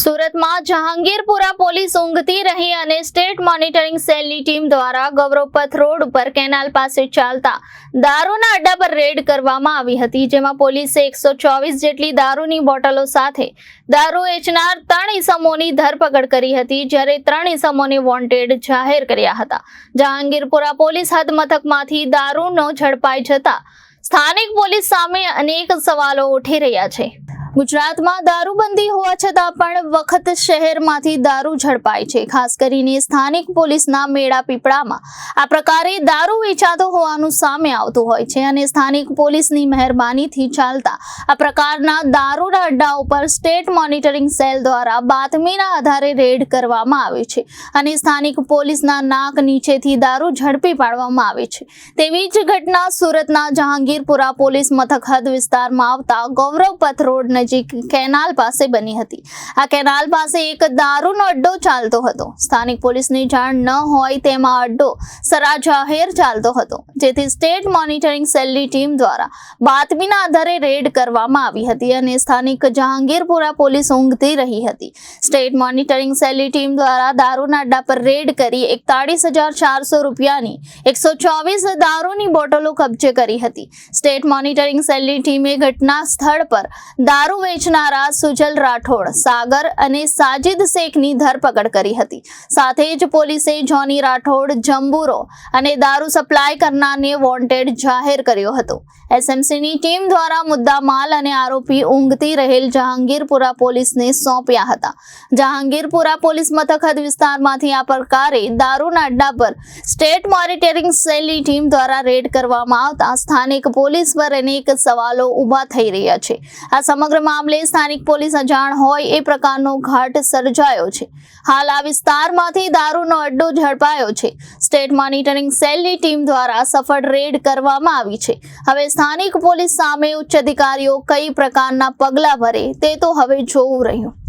સુરતમાં જહાંગીરપુરા પોલીસ ઊંઘતી રહી અને સ્ટેટ મોનિટરિંગ સેલની ટીમ દ્વારા ગૌરવપથ રોડ ઉપર કેનાલ પાસે ચાલતા દારૂના અડ્ડા પર રેડ કરવામાં આવી હતી, જેમાં પોલીસે એકસો ચોવીસ જેટલી દારૂની બોટલો સાથે દારૂ વેચનાર ત્રણ ઇસમોની ધરપકડ કરી હતી, જ્યારે ત્રણ ઇસમોને વોન્ટેડ જાહેર કર્યા હતા. જહાંગીરપુરા પોલીસ હદમથકમાંથી દારૂનો ઝડપાઈ જતા સ્થાનિક પોલીસ સામે અનેક સવાલો ઉઠી રહ્યા છે. ગુજરાતમાં દારૂબંધી હોવા છતાં પણ વખત શહેરમાંથી દારૂ ઝડપાય છે. ખાસ કરીને સ્થાનિક પોલીસના મેળા પીપળામાં આ પ્રકારે દારૂ વેચાતો હોવાનું સામે આવતું હોય છે અને સ્થાનિક પોલીસની મહેરબાનીથી ચાલતા આ પ્રકારના દારૂના અડ્ડા ઉપર સ્ટેટ મોનિટરિંગ સેલ દ્વારા બાતમીના આધારે રેડ કરવામાં આવે છે અને સ્થાનિક પોલીસના નાક નીચેથી દારૂ ઝડપી પાડવામાં આવે છે. તેવી જ ઘટના સુરતના જહાંગીરપુરા પોલીસ મથક હદ વિસ્તારમાં આવતા ગૌરવપથ રોડ નજીક કેનાલ પાસે બની હતી. આ કેનાલ પાસે એક દારૂનો અડ્ડો ચાલતો હતો. સ્થાનિક પોલીસની જાણ ન હોય તેમાં અડ્ડો સરા જાહેર ચાલતો હતો. જેથી સ્ટેટ મોનિટરિંગ સેલની ટીમ દ્વારા બાતમીના આધારે રેડ કરવામાં આવી હતી અને સ્થાનિક જહાંગીરપુરા પોલીસ ઊંઘતી રહી હતી. સ્ટેટ મોનિટરિંગ સેલની ટીમ દ્વારા દારૂના અડ્ડા પર રેડ કરી એકતાળીસ હજાર ચારસો રૂપિયાની એકસો ચોવીસ દારૂની બોટલો કબજે કરી હતી. સ્ટેટ મોનિટરિંગ સેલની ટીમે ઘટના સ્થળ પર દારૂ વેચનારા સુજલ રાઠોડ, સાગર અને સાજિદ શેખની ધરપકડ કરી હતી. સાથે જ પોલીસે જોની રાઠોડ, જંબુરો અને દારૂ સપ્લાય કરનારને વોન્ટેડ જાહેર કર્યો હતો. એસએમસીની ટીમ દ્વારા મુદ્દા માલ અને આરોપી ઊંઘતી રહેલ જહાંગીરપુરા પોલીસને સોંપ્યા હતા. જહાંગીરપુરા પોલીસ મથક વિસ્તારમાંથી આ પ્રકારે દારૂના અડ્ડા પર સ્ટેટ મોનિટરિંગ સેલની ટીમ દ્વારા રેડ કરવામાં આવતા સ્થાનિક પોલીસ પર અનેક સવાલો ઊભા થઈ રહ્યા છે. આ સમગ્ર મામલે સ્થાનિક પોલીસ અજાણ હોય એ પ્રકારનો ઘાટ સર્જાયો છે. હાલ આ વિસ્તારમાંથી દારૂનો અડ્ડો ઝડપાયો છે. સ્ટેટ મોનિટરિંગ સેલની ટીમ દ્વારા સફળ રેડ કરવામાં આવી છે. હવે સ્થાનિક પોલીસ સામે ઉચ્ચ અધિકારીઓ કઈ પ્રકારના પગલાં ભરે તે તો હવે જોવું રહ્યું.